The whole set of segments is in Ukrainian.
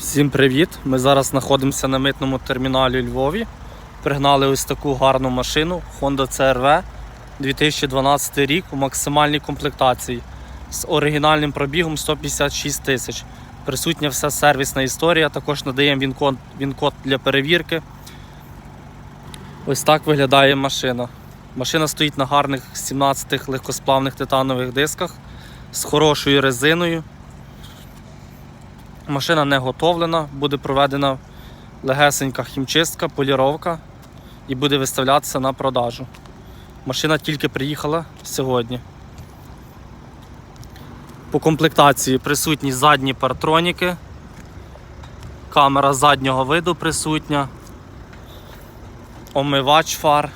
Всім привіт! Ми зараз знаходимося на митному терміналі Львові. Пригнали ось таку гарну машину Honda CRV 2012 рік у максимальній комплектації з оригінальним пробігом 156 тисяч. Присутня вся сервісна історія, також надаємо він-код, він-код для перевірки. Ось так виглядає машина. Машина стоїть на гарних 17 легкосплавних титанових дисках з хорошою резиною. Машина не готовлена, буде проведена легесенька хімчистка, поліровка і буде виставлятися на продажу. Машина тільки приїхала сьогодні. По комплектації присутні задні партроніки, камера заднього виду присутня, омивач фар,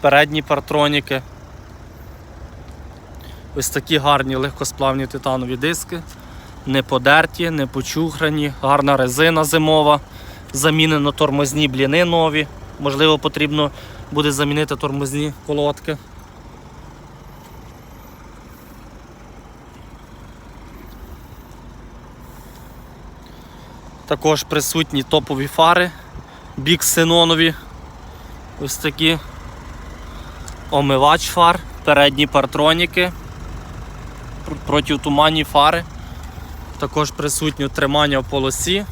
передні партроніки. Ось такі гарні легкосплавні титанові диски не подерті, не почухрані, гарна резина зимова, замінено тормозні бліни нові. Можливо, потрібно буде замінити тормозні колодки. Також присутні топові фари, бік синонові. Ось такі омивач фар, передні партроніки, протитуманні фари. Також присутнє тримання в полосі,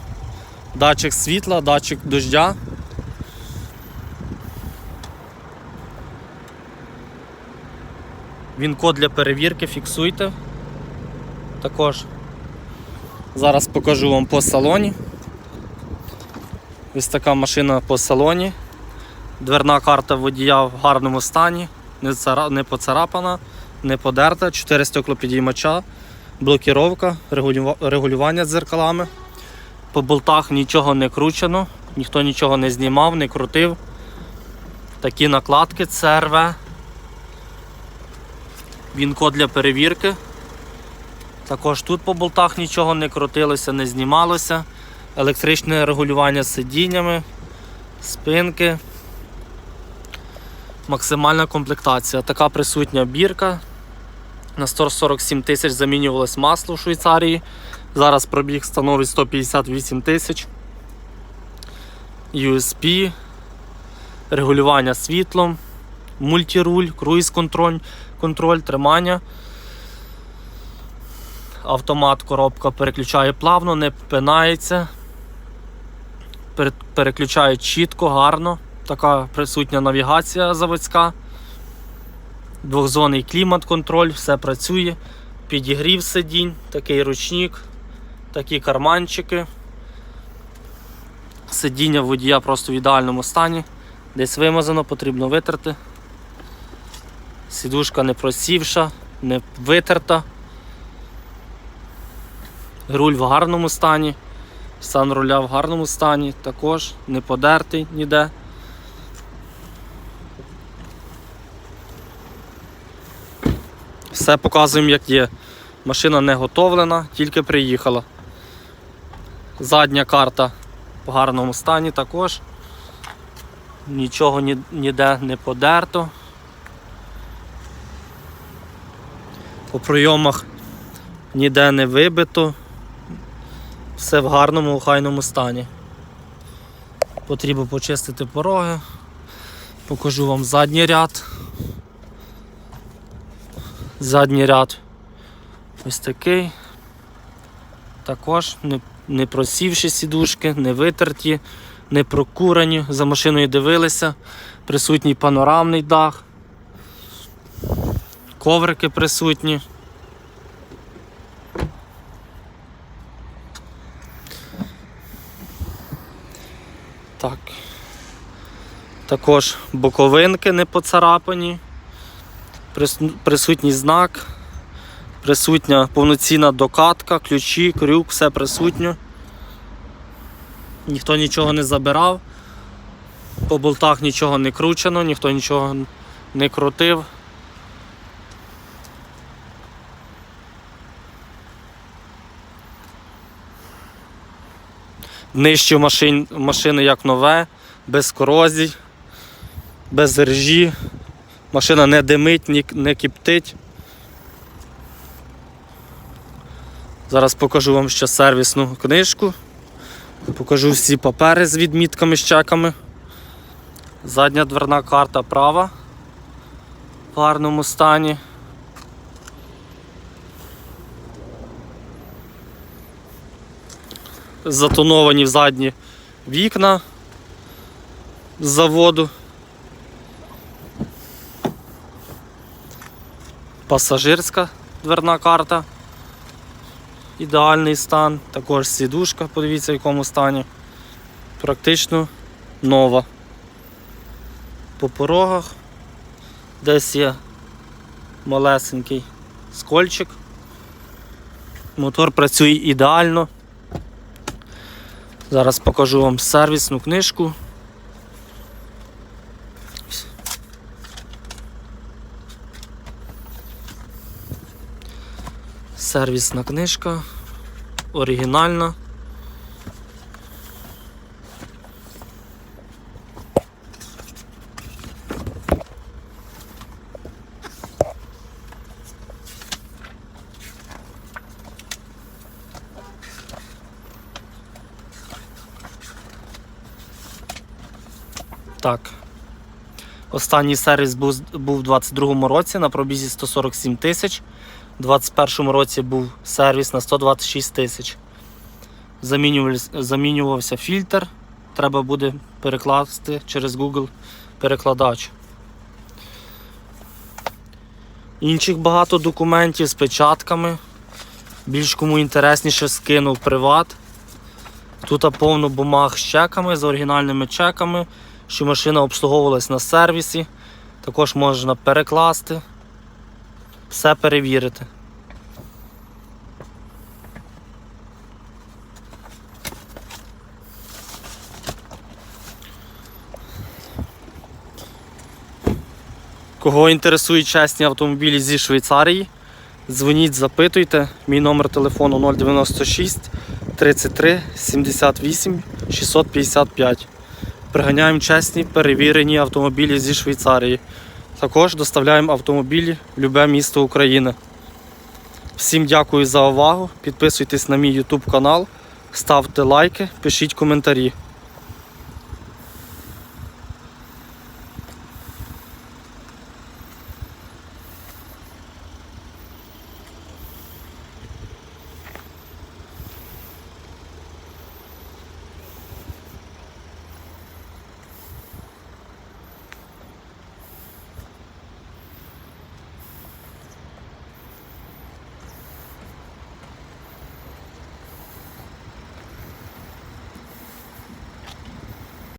датчик світла, датчик дождя. Він код для перевірки, фіксуйте. Також зараз покажу вам по салоні. Ось така машина по салоні. Дверна карта водія в гарному стані, не, поцарапана, не подерта, 4 стеклопідіймача блокіровка, регулюва- регулювання дзеркалами. По болтах нічого не кручено, ніхто нічого не знімав, не крутив. Такі накладки CRV. Він код для перевірки. Також тут по болтах нічого не крутилося, не знімалося. Електричне регулювання з сидіннями, спинки. Максимальна комплектація. Така присутня бірка. На 147 тисяч замінювалось масло в Швейцарії. Зараз пробіг становить 158 тисяч. USB, регулювання світлом, мультируль, круїз контроль, контроль, тримання. Автомат коробка переключає плавно, не пинається. Переключає чітко, гарно. Така присутня навігація заводська. Двохзонний клімат-контроль, все працює. Підігрів сидінь, такий ручник, такі карманчики. Сидіння водія просто в ідеальному стані. Десь вимазано, потрібно витерти. Сідушка не просівша, не витерта. Руль в гарному стані. Стан руля в гарному стані, також не подертий ніде. Все показуємо, як є. Машина не готовлена, тільки приїхала. Задня карта в гарному стані також. Нічого ні- ніде не подерто. По прийомах ніде не вибито. Все в гарному, охайному стані. Потрібно почистити пороги. Покажу вам задній ряд. Задній ряд ось такий. Також не, не просівші сідушки, не витерті, не прокурені. За машиною дивилися. Присутній панорамний дах. Коврики присутні. Так. Також боковинки не поцарапані присутній знак, присутня повноцінна докатка, ключі, крюк, все присутньо. Ніхто нічого не забирав, по болтах нічого не кручено, ніхто нічого не крутив. Нижче машин, машини як нове, без корозій, без ржі. Машина не димить, не кіптить. Зараз покажу вам ще сервісну книжку. Покажу всі папери з відмітками з чеками. Задня дверна карта права в гарному стані. Затоновані в задні вікна з заводу. Пасажирська дверна карта. Ідеальний стан. Також сідушка, подивіться в якому стані. Практично нова. По порогах десь є малесенький скольчик. Мотор працює ідеально. Зараз покажу вам сервісну книжку. Сервісна книжка. Оригінальна. Так. Останній сервіс був, у 22-му році на пробізі 147 тисяч. У 21-му році був сервіс на 126 тисяч. Замінювався фільтр. Треба буде перекласти через Google перекладач. Інших багато документів з печатками. Більш кому інтересніше скинув приват. Тут повно бумаг з чеками, з оригінальними чеками, що машина обслуговувалась на сервісі. Також можна перекласти, все перевірити. Кого інтересують чесні автомобілі зі Швейцарії, дзвоніть, запитуйте. Мій номер телефону 096 33 78 655. Приганяємо чесні перевірені автомобілі зі Швейцарії. Також доставляємо автомобілі в любе місто України. Всім дякую за увагу. Підписуйтесь на мій YouTube канал, ставте лайки, пишіть коментарі.